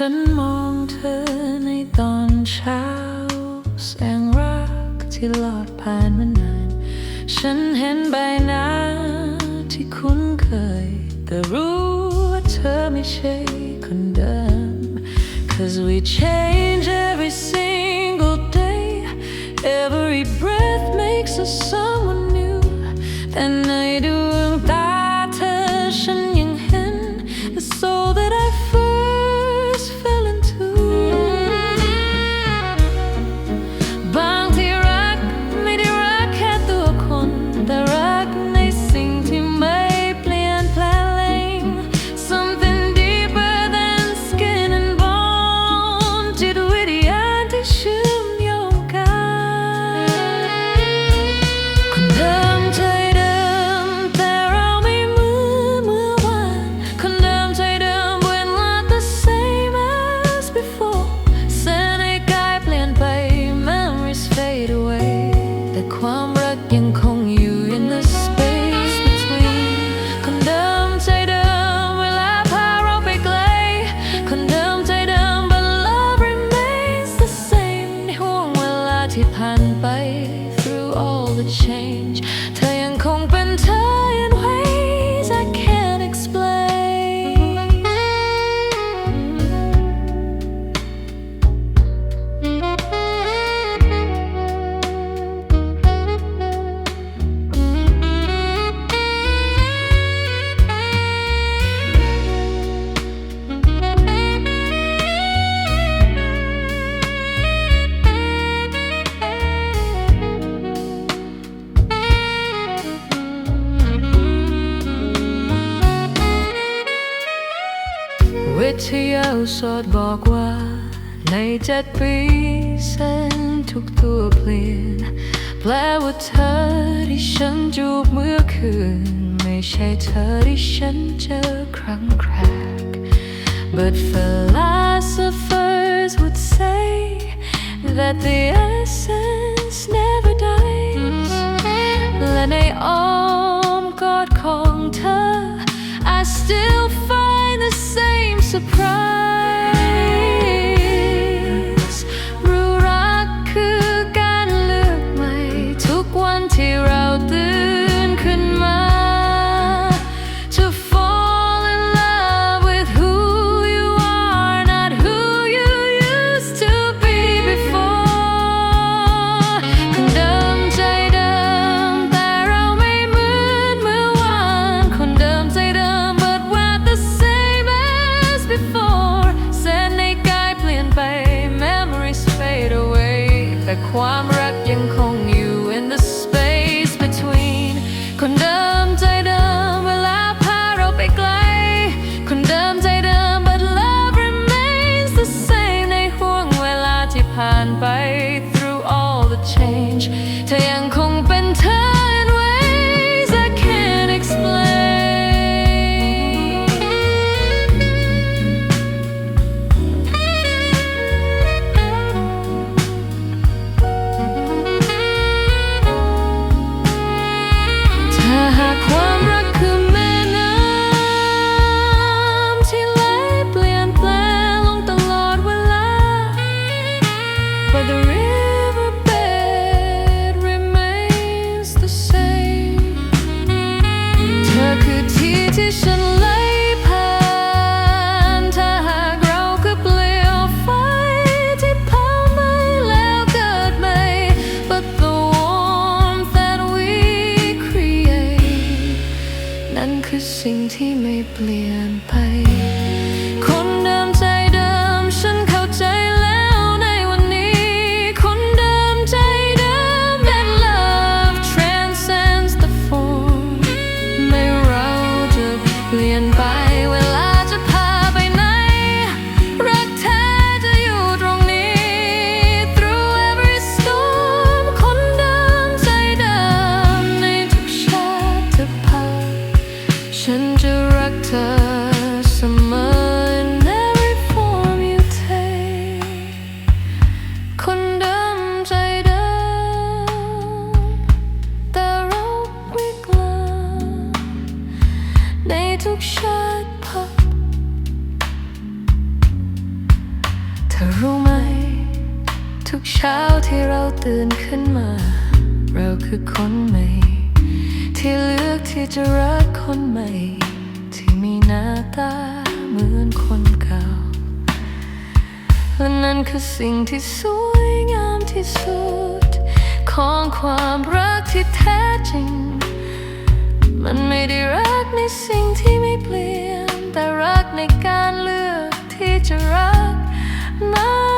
And rock till Lord Pan and I Shen hen by na ti kun kai the root me shake and cuz we change every single day every breath makes us. song through all the change. เที่ยวสอดบอกว่า ในเจ็ดปีเส้นทุกตัวเปลี่ยน แปลว่าเธอที่ฉันจูบเมื่อคืน ไม่ใช่เธอที่ฉันเจอครั้งแรก But philosophers would say that the essence never dies และในอ้อ through all the change. ที่ฉันไหลผ่านถ้าหากเราคืเปลวไฟที่เผาไหมแล้วกิดม่ but the warmth that we create นั่นคือสิ่งที่ไม่เปลี่ยนไป ทุกชาติพัเธอรู้ไหม ทุกเช้าที่เราตื่นขึ้นมา เราคือคนใหม่ ที่เลือกที่จะรักคนใหม่ ที่มีหน้าตาเหมือนคนเก่าและนั่นคือสิ่งที่สวยงามที่สุด ของความรักที่แท้จริง มันไม่ได้รัก ในสิ่งที่ไม่เปลี่ยน แต่รักในการเลือกที่จะรักนั้